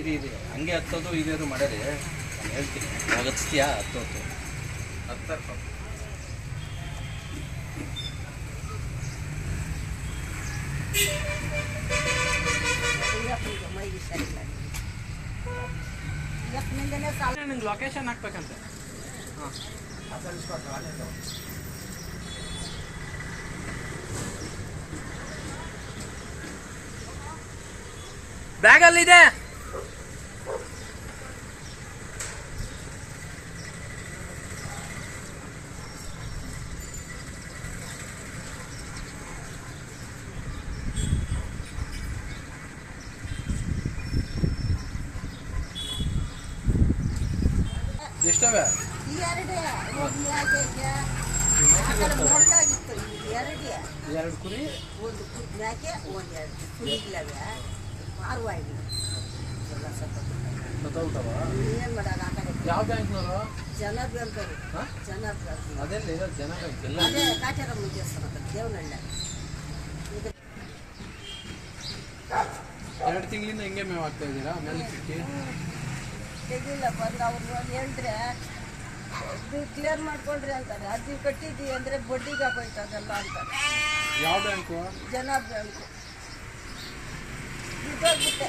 ಇರಿ ಇರಿ. ಹಂಗೆ ಹತ್ತೋದು ಇದೇನು ಮಾಡ್ಯಾರಿ ನಾನು ಹೇಳ್ತೀನಿ. ಅವಾಗ ಹಚ್ತೀಯಾ ಹತ್ತು ಹತ್ತು ಹತ್ತಾರ ನಿಂಗೆ ಲೊಕೇಶನ್ ಹಾಕ್ಬೇಕಂತೆ. ಬ್ಯಾಗ್ ಅಲ್ಲಿದೆ ಎಷ್ಟವೆ? ಎರಡೇ ಕುರಿ ಒಂದು ಕುರಿ ಯಾಕೆ ಒಂದು ಎರಡು ಕುಡಿಗ್ಲವೆ ಮಾರುವಾಯಿ ಸತ್ತೋಗ್ತಾವ ಏನು ಮಾಡೋದು ಆ ಕಡೆ? ಯಾವ ಬ್ಯಾಂಕ್ನವರು? ಜನ ಬ್ಯಾಂಕ್ ಹಾ? ಜನ ಅದೆಲ್ಲ? ಇರೋದು ಜನ ಎಲ್ಲ? ಅದೇ ಕಾಟೇರ ಮುಗಿಸ್ತಾರ ದೇವನಹಳ್ಳಿ. ಎರಡು ತಿಂಗಳಿಂದ ಹಿಂಗೆ ಮೇವು ಹಾಕ್ತಾ ಇದ್ದೀರಾ? ಮೇಲೆ ಸಿಕ್ಕಿ? ತೆಗಿಲ್ಲ ಬಂದು ಅವ್ರು ಹೇಳಿದ್ರೆ ಇದು ಕ್ಲಿಯರ್ ಮಾಡ್ಕೊಳ್ರಿ ಅಂತಾರೆ. ಅದು ಕಟ್ಟಿದ್ದೀವಿ ಅಂದರೆ ಬಡ್ಡಿಗೆ ಹಾಕೋಯ್ತು ಅದೆಲ್ಲ ಅಂತಾರೆ. ಯಾವ ಬ್ಯಾಂಕು? ಜನ ಬ್ಯಾಂಕು ಬಿದ್ದೋಗ್ಬಿಟ್ಟೆ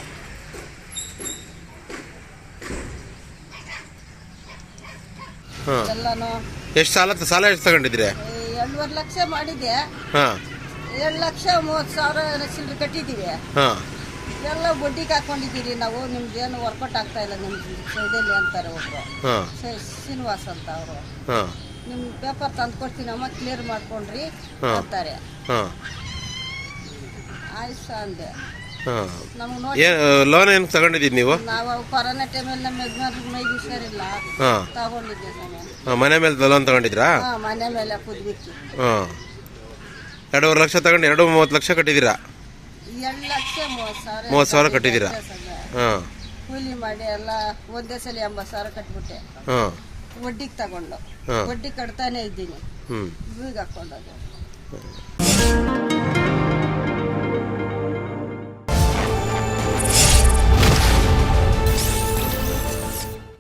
ಎಲ್ಲನೂ ಎಷ್ಟು ಸಾಲ ಸಾಲ ಎಷ್ಟು ತಗೊಂಡಿದ್ರೆ ಎರಡುವರೆ ಲಕ್ಷ ಮಾಡಿದೆ ಹಾಂ. ಎರಡು ಲಕ್ಷ ಮೂವತ್ತು ಸಾವಿರ ಚಿಲ್ಲರೆ ಕಟ್ಟಿದ್ದೀವಿ. ಹಾಂ. ಎಲ್ಲ ಬಡ್ಡಿಗೆ ಹಾಕೊಂಡಿದ್ದೀರಿ ನಾವು ನಿಮ್ದೇನು ವರ್ಕೌಟ್ ಆಗ್ತಾ ಇಲ್ಲ ನಿಮ್ದು ಸೈಡಲ್ಲಿ ಅಂತಾರೆ ಒಬ್ರು. ಹಾಂ. ಶ್ರೀನಿವಾಸ್ ಅಂತ ಅವರು. ಹಾಂ. ನಿಮ್ಮ ಪೇಪರ್ ತಂದು ಕೊಡ್ತೀನಮ್ಮ ಕ್ಲಿಯರ್ ಮಾಡ್ಕೊಂಡ್ರಿ. ಅಂತಾರೆ. ಹಾಂ. ಆಯ್ತು ಅಂದೆ ನಮ್ಗೆ ನೋಡಿ. ಏನು ಲೋನ್ ಏನು ತಗೊಂಡಿದ್ದೀನಿ ನೀವು? ನಾವು ಕೊರೋನಾ ಟೈಮಲ್ಲಿ ನಮ್ಮ ಯಜಮಾನ್ರಿಗೆ ಮೈಗೆ ಹುಷಾರಿಲ್ಲ ಹಾಂ. ತಗೊಂಡಿದ್ದೆ ಮನೆ ಮೇಲೆ ಲೋನ್ ತಗೊಂಡಿದ್ರಾ? ಹಾಂ ಮನೆ ಮೇಲೆ ಕುದ್ಬಿಟ್ಟು. ಹಾಂ. ಎರಡೂವರೆ ಲಕ್ಷ ತಗೊಂಡು ಎರಡು ಮೂವತ್ತು ಲಕ್ಷ ಕಟ್ಟಿದ್ದೀರಾ? ಎರಡು ಲಕ್ಷ ಮೂವತ್ತು ಸಾವಿರ ಮೂವತ್ತು ಸಾವಿರ ಕಟ್ಟಿದ್ದೀರಾ? ಹಾಂ. ಕೂಲಿ ಮಾಡಿ ಎಲ್ಲ ಒಂದೇ ಸಲ ಎಂಬತ್ತು ಸಾವಿರ ಕಟ್ಬಿಟ್ಟೆ. ಹಾಂ. ವಡ್ಡಿಗೆ ತಗೊಂಡು. ಹಾಂ. ವಡ್ಡಿ ಕಟ್ತಾನೆ ಇದ್ದೀನಿ. ಹ್ಞೂ ಬೀಗ ಹಾಕೊಂಡೋದು